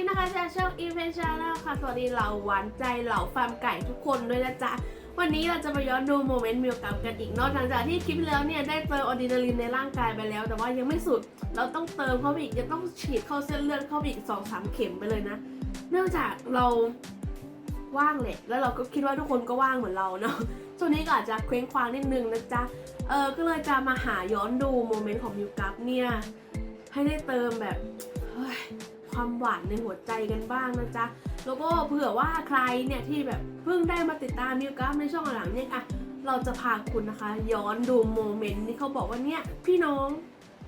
อีกนะคะจากช่องอีเวนต์ชาแนลค่ะ สวัสดีเหล่าหวานใจเหล่าฟาร์มไก่ทุกคนด้วยนะจ๊ะ วันนี้เราจะมาย้อนดูโมเมนต์มิวกับกันอีกเนอกจากที่คลิปแล้วเนี่ยได้เติมอะดรีนาลีนในร่างกายไปแล้ว แต่ว่ายังไม่สุด เราต้องเติมเข้าไปอีกจะต้องฉีดเข้าเส้นเลือดเข้าไปอีกสองสามเข็มไปเลยนะ เนื่องจากเราว่างแหละแล้วเราก็คิดว่าทุกคนก็ว่างเหมือนเราเนาะช่วงนี้ก็อาจจะเคว้งคว้างนิดนึงนะจ๊ะ เออก็เลยจะมาหาย้อนดูโมเมนต์ของมิวกับเนี่ยให้ได้เติมแบบ ความหวานในหัวใจกันบ้างนะจ๊ะ แล้วก็เผื่อว่าใครเนี่ยที่แบบเพิ่งได้มาติดตามมิวกัฟในช่องหลังเนี่ยอะเราจะพาคุณนะคะ ย้อนดูโมเมนต์ที่เขาบอกว่าเนี่ยพี่น้อง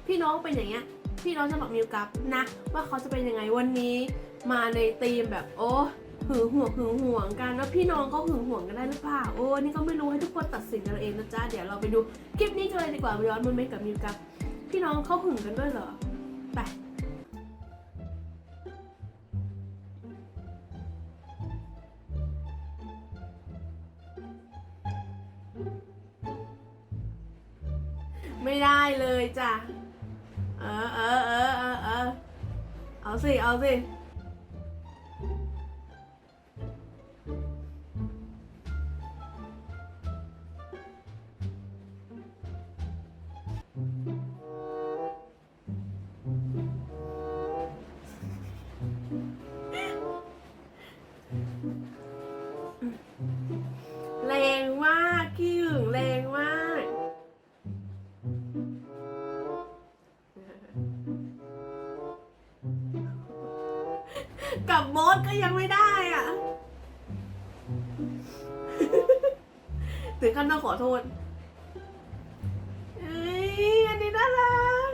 พี่น้องเป็นอย่างเงี้ยพี่น้องจะบอกมิวกัฟนะ ว่าเขาจะเป็นยังไงวันนี้ มาในธีมแบบโอ้หึงห่วงหึงห่วงกันแล้วพี่น้องก็หึงห่วงกันได้หรือเปล่าโอ้นี่ก็ไม่รู้ให้ทุกคนตัดสินกันเองนะจ๊ะเดี๋ยวเราไปดูคลิปนี้กันเลยดีกว่าย้อนโมเมนต์กับมิวกัฟพี่น้องเขาหึงกันด้วยเหรอไป ไม่ได้เลยจ้ะ เออเออเออเออเออเอาสิ เอาสิ แรงมากขี้หึงแรง ยังไม่ได้อะถึงขั้นต้องขอโทษเอ้ยอันนี้น่ารัก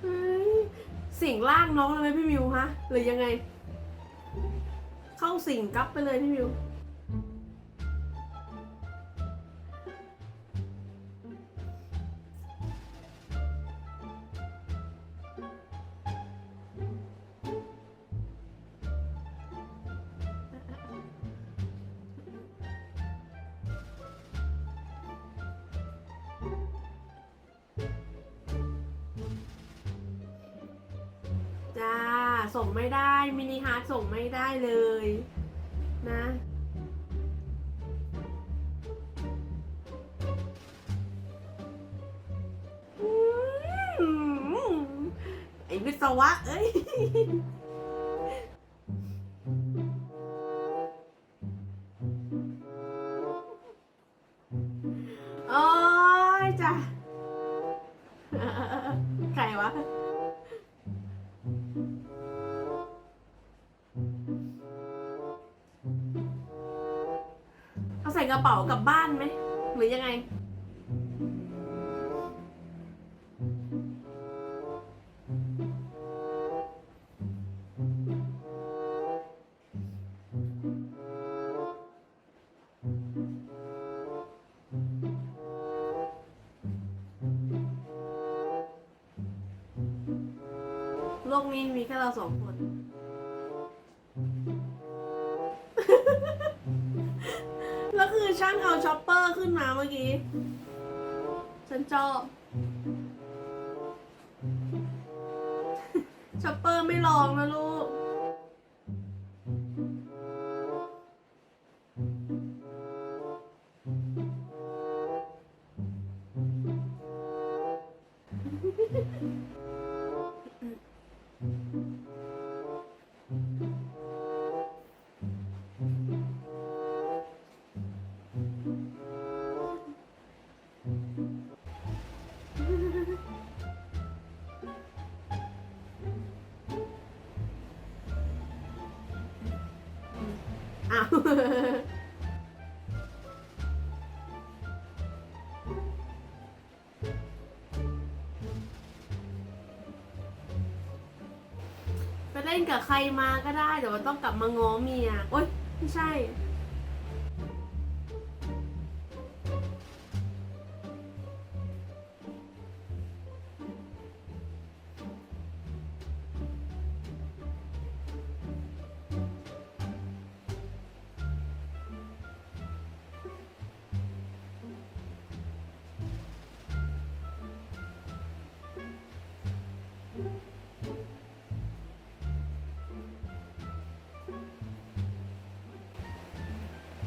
เฮ้ยสิ่งล่างน้องเลยไหมพี่มิวฮะหรือยังไง เข้าสิ่งกลับไปเลยพี่มิว ส่งไม่ได้มินิฮาร์ดส่งไม่ได้เลยนะอืมไอ้วิศวะ เอ้ย กระเป๋ากลับบ้านไหมหรือยังไง โลกนี้มีแค่เราสองคน ช่างเอาช็อปเปอร์ขึ้นมาเมื่อกี้ ฉันชอบช็อปเปอร์ไม่ลองนะลูก อ้าว ไปเล่นกับใครมาก็ได้แต่ว่าต้องกลับมาง้อเมีย โอ๊ย ไม่ใช่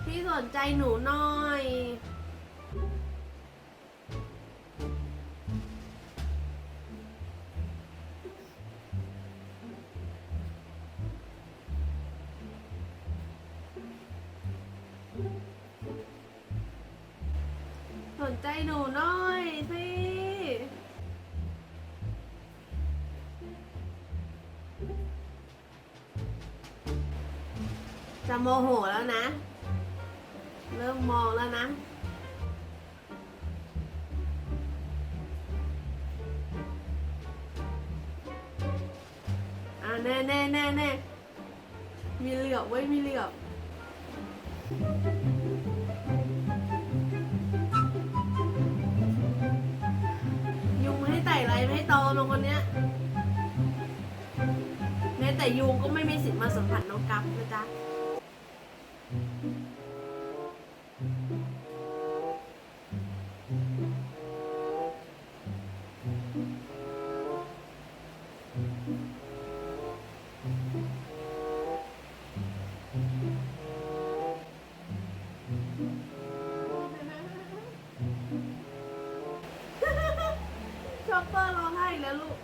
พี่สนใจหนูหน่อย สนใจหนูหน่อยสิจะโมโหแล้วนะ เริ่มมองแล้วนะ อ่าแน่แน่แน่แน่มีเหลือบไว้มีเหลือบยุงไม่ให้ไต่ไรไม่ให้ตอลงคนเนี้ยแม้แต่ยุงก็ไม่มีสิทธิ์มาสัมผัสน้องกัฟนะจ๊ะ็อปเปอร์ร้องไห้แล้วลูก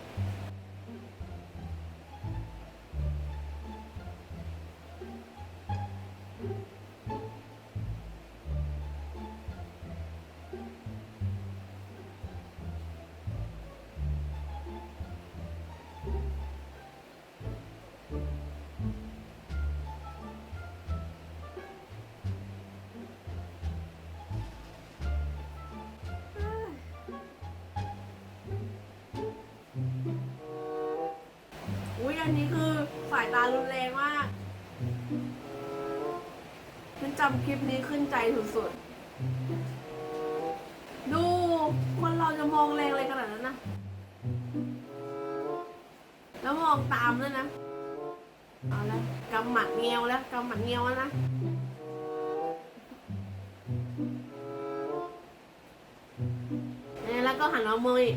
อันนี้คือสายตารุนแรงมากฉันจำคลิปนี้ขึ้นใจสุดๆ ดูคนเราจะมองแรงอะไรขนาดนั้นนะ แล้วมองตามด้วยนะ เอาละกำหมัดเงียวแล้วกำหมัดเงียวแล้วนะแล้วก็หันมามองอีก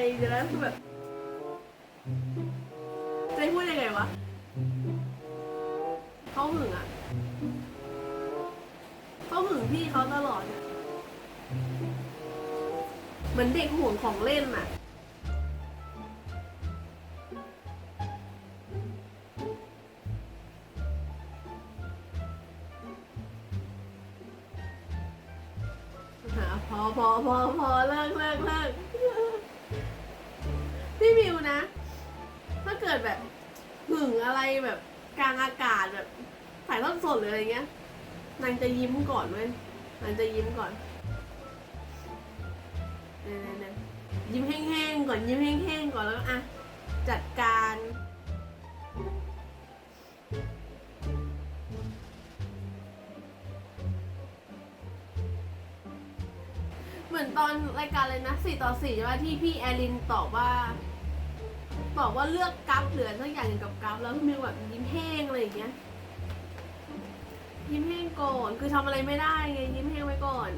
มันไม่พอใจอยู่แล้วคือแบบจะพูดยังไงวะเขาหึงอะเขาหึงพี่เขาตลอดอะเหมือนเด็กห่วงของเล่นอะ หาพอพอพอพอเลิกเลิกเลิก พี่มิวนะ ถ้าเกิดแบบหึงอะไรแบบกลางอากาศแบบถ่ายทอดสดหรืออะไรเงี้ย นางจะยิ้มก่อนเว้ยนางจะยิ้มก่อนเนี่ยๆยิ้มแห้งๆก่อนยิ้มแห้งๆก่อนแล้วอะจัดการเหมือนตอนรายการเลยนะสี่ต่อสี่ใช่ไหมที่พี่แอลินตอบว่า บอกว่าเลือกกัฟเหลือสักอย่างหนึ่งกับกัฟแล้วพี่มิวแบบยิ้มแห้งอะไรอย่างเงี้ย ยิ้มแห้งก่อนคือทำอะไรไม่ได้ไงยิ้มแห้งไว้ก่อน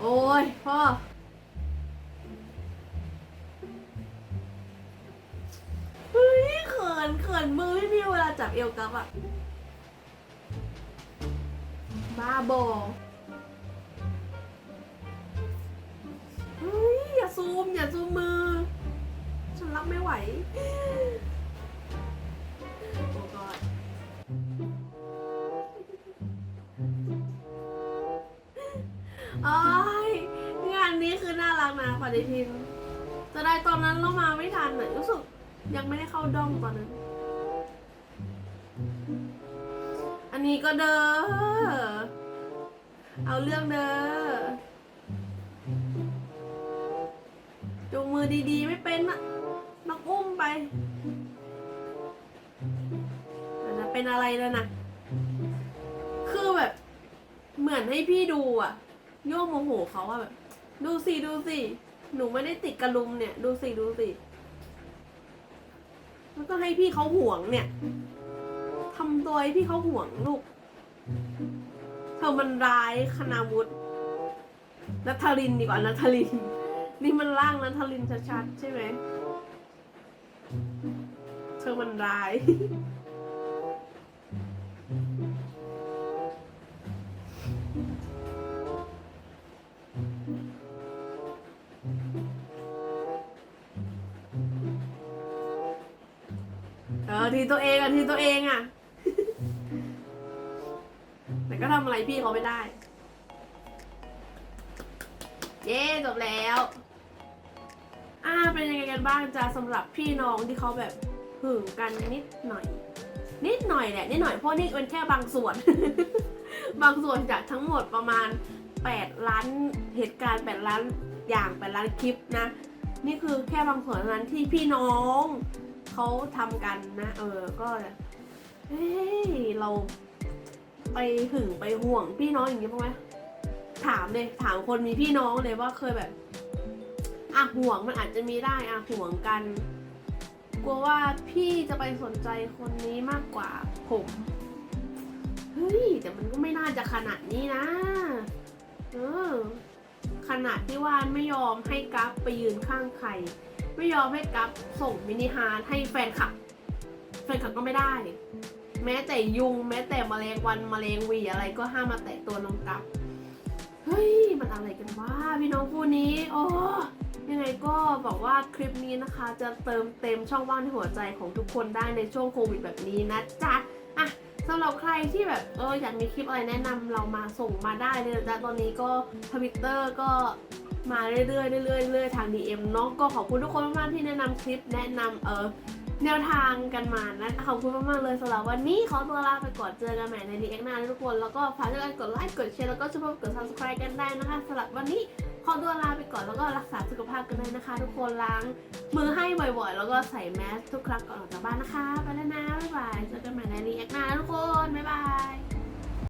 โอ้ยพ่อเฮ้ยเขินเขินมือพี่มิวเวลาจับเอวกัฟอะบ้าบอเฮ้ยอย่าซูมอย่าซูมมือ ไหว โอ้กอดอ้ยงานนี้คือน่ารักนะปฏิทิน จะได้ตอนนั้นเรามาไม่ทันน่ะรู้สึกยังไม่ได้เข้าด้อมตอนนั้น อันนี้ก็เด้อ เอาเรื่องเด้อจูงมือดีๆ ไม่เป็นอะ มาอุ้มไปไปแต่จะเป็นอะไรแล้วนะ คือแบบ เหมือนให้พี่ดูอะโยกโมโหเขาอะแบบ ดูสิดูสิ หนูไม่ได้ติดกระลุมเนี่ย ดูสิดูสิ แล้วก็ให้พี่เขาห่วงเนี่ยทำตัวให้พี่เขาห่วงลูก เธอมันร้ายคณาวุฒินัทลินดีกว่านัทลิน นี่มันร่างนัทลินชัดๆใช่ไหม เธอมันร้าย เออทีตัวเองอะทีตัวเองอะแต่ก็ทำอะไรพี่เขาไม่ได้ เย้จบแล้ว เป็นยังไงกันบ้างจ้าสำหรับพี่น้องที่เขาแบบหึงกันนิดหน่อย นิดหน่อยแหละนิดหน่อยเพราะนี่เป็นแค่บางส่วน บางส่วนจากทั้งหมดประมาณ 8 ล้านเหตุการณ์ 8 ล้านอย่าง 8 ล้านคลิปนะ นี่คือแค่บางส่วนเท่านั้นที่พี่น้องเขาทำกันนะ เออก็เฮ้ยเราไปหึงไปห่วงพี่น้องอย่างนี้บ้างไหมถามเลยถามคนมีพี่น้องเลยว่าเคยแบบ อะห่วงมันอาจจะมีได้อะห่วงกัน กลัวว่าพี่จะไปสนใจคนนี้มากกว่าผมเฮ้ยแต่มันก็ไม่น่าจะขนาดนี้นะเออขนาดที่ว่าไม่ยอมให้กัฟไปยืนข้างใคร ไม่ยอมให้กัฟส่งมินิฮาร์ทให้แฟนคลับแฟนคลับก็ไม่ได้ แม้แต่ยุง แม้แต่แมลงวันแมลงวีอะไรก็ห้ามมาแตะตัวน้องกัฟเฮ้ย มันอะไรกันวะพี่น้องคู่นี้ โอ้ ยังไงก็บอกว่าคลิปนี้นะคะ จะเติมเต็มช่องว่างในหัวใจของทุกคนได้ในช่วงโควิดแบบนี้นะจ๊ะอะสำหรับใครที่แบบเอออยากมีคลิปอะไรแนะนำเรามาส่งมาได้เลยนะจ๊ะตอนนี้ก็ทวิตเตอร์ก็มาเรื่อยๆเรื่อยๆเรื่อยๆทาง DM เนาะก็ขอบคุณทุกคนมากๆที่แนะนำคลิปแนะนำเออแนวทางกันมานะขอบคุณมากๆเลยสำหรับวันนี้ขอตัวลาไปก่อนเจอกันใหม่ใน DM หน้านทุกคน แล้วก็ฝากด้วยกันกดไลค์กดแชร์แล้วก็ช่วยกด subscribe กันได้นะคะสำหรับวันนี้ ขอตัวลาไปก่อนแล้วก็รักษาสุขภาพกันด้วยนะคะ ทุกคนล้างมือให้บ่อยๆ แล้วก็ใส่แมสทุกครั้งก่อนออกจากบ้านนะคะ ไปแล้วนะ บ๊ายบายเจอกันใหม่ในรีแอคหน้าทุกคน บ๊ายบาย